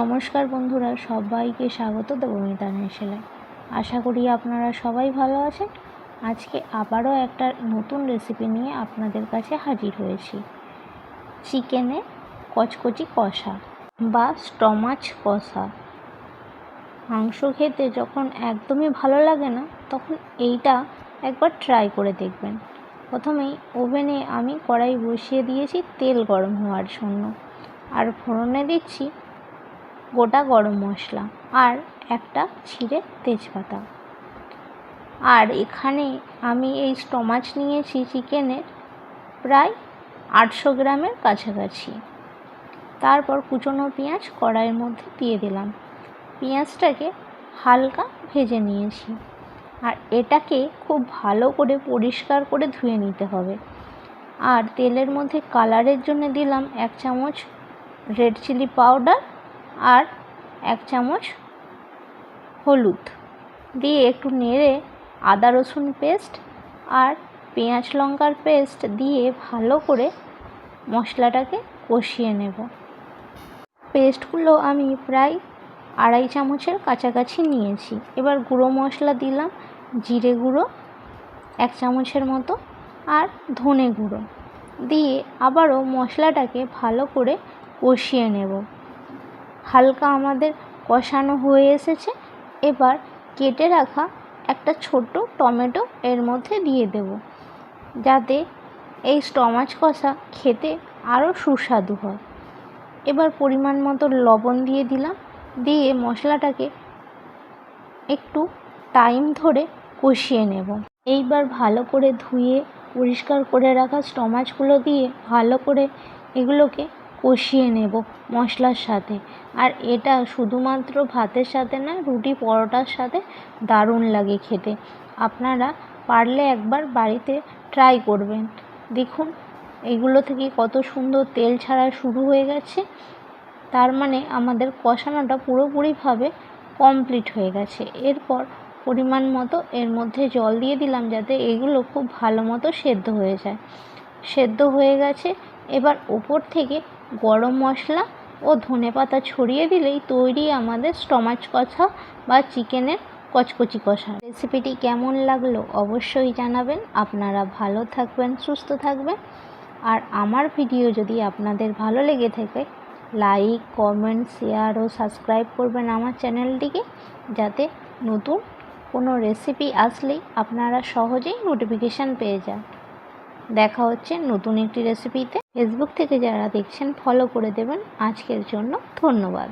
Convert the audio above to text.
নমস্কার বন্ধুরা, সবাইকে স্বাগত দেবমিতানের সেলাই আশা করি আপনারা সবাই ভালো আছেন। আজকে আবারও একটা নতুন রেসিপি নিয়ে আপনাদের কাছে হাজির হয়েছি। চিকেনে কচকচি কষা বা স্টমাচ কষা। মাংস খেতে যখন একদমই ভালো লাগে না, তখন এইটা একবার ট্রাই করে দেখবেন। প্রথমেই ওভেনে আমি কড়াই বসিয়ে দিয়েছি তেল গরম হওয়ার জন্য। আর ফোড়নে দিচ্ছি গোটা গরম মশলা আর একটা ছিঁড়ে তেজপাতা। আর এখানে আমি এই স্টমাচ নিয়েছি চিকেনের প্রায় আটশো গ্রামের কাছাকাছি। তারপর কুচনো পেঁয়াজ কড়াইয়ের মধ্যে দিয়ে দিলাম। পেঁয়াজটাকে হালকা ভেজে নিয়েছি। আর এটাকে খুব ভালো করে পরিষ্কার করে ধুয়ে নিতে হবে। আর তেলের মধ্যে কালারের জন্য দিলাম এক চামচ রেড চিলি পাউডার আর এক চামচ হলুদ। দিয়ে একটু নেড়ে আদা রসুন পেস্ট আর পেঁয়াজ লঙ্কার পেস্ট দিয়ে ভালো করে মশলাটাকে কষিয়ে নেব। পেস্টগুলো আমি প্রায় আড়াই চামচের কাছাকাছি নিয়েছি। এবার গুঁড়ো মশলা দিলাম, জিরে গুঁড়ো, এক চামচের মতো, আর ধনে গুঁড়ো। দিয়ে আবারও মশলাটাকে ভালো করে কষিয়ে নেব। হালকা আমাদের কষানো হয়ে এসেছে, এবার কেটে রাখা একটা ছোট্ট টমেটো এর মধ্যে দিয়ে দেব, যাতে এই স্টমাচ কষা খেতে আরও সুস্বাদু হয়। এবার পরিমাণ মতো লবণ দিয়ে দিলাম, দিয়ে মশলাটাকে একটু টাইম ধরে কষিয়ে নেব। এইবার ভালো করে ধুয়ে পরিষ্কার করে রাখা স্টমাচগুলো দিয়ে ভালো করে এগুলোকে কষিয়ে নেব মশলার সাথে। আর এটা শুধুমাত্র ভাতের সাথে না, রুটি পরোটার সাথে দারুণ লাগে খেতে। আপনারা পারলে একবার বাড়িতে ট্রাই করবেন। দেখুন, এগুলো থেকে কত সুন্দর তেল ছাড়া শুরু হয়ে গেছে। তার মানে আমাদের কষানোটা পুরোপুরিভাবে কমপ্লিট হয়ে গেছে। এরপর পরিমাণ মতো এর মধ্যে জল দিয়ে দিলাম যাতে এগুলো খুব ভালো মতো সেদ্ধ হয়ে যায়। সেদ্ধ হয়ে গেছে। এবার ওপর থেকে গরম মশলা ও ধনে পাতা ছড়িয়ে দিলেই তৈরি আমাদের স্টমাচ কষা বা চিকেনের কচকচি কষা। রেসিপিটি কেমন লাগল অবশ্যই জানাবেন। আপনারা ভালো থাকবেন, সুস্থ থাকবেন। আর আমার ভিডিও যদি আপনাদের ভালো লেগে থাকে, লাইক, কমেন্ট, শেয়ার ও সাবস্ক্রাইব করবেন আমার চ্যানেলটিকে, যাতে নতুন কোনো রেসিপি আসলেই আপনারা সহজেই নোটিফিকেশান পেয়ে যান। দেখা হচ্ছে নতুন একটি রেসিপিতে ফেসবুক থেকে যারা দেখছেন ফলো করে দেবেন। আজকের জন্য ধন্যবাদ।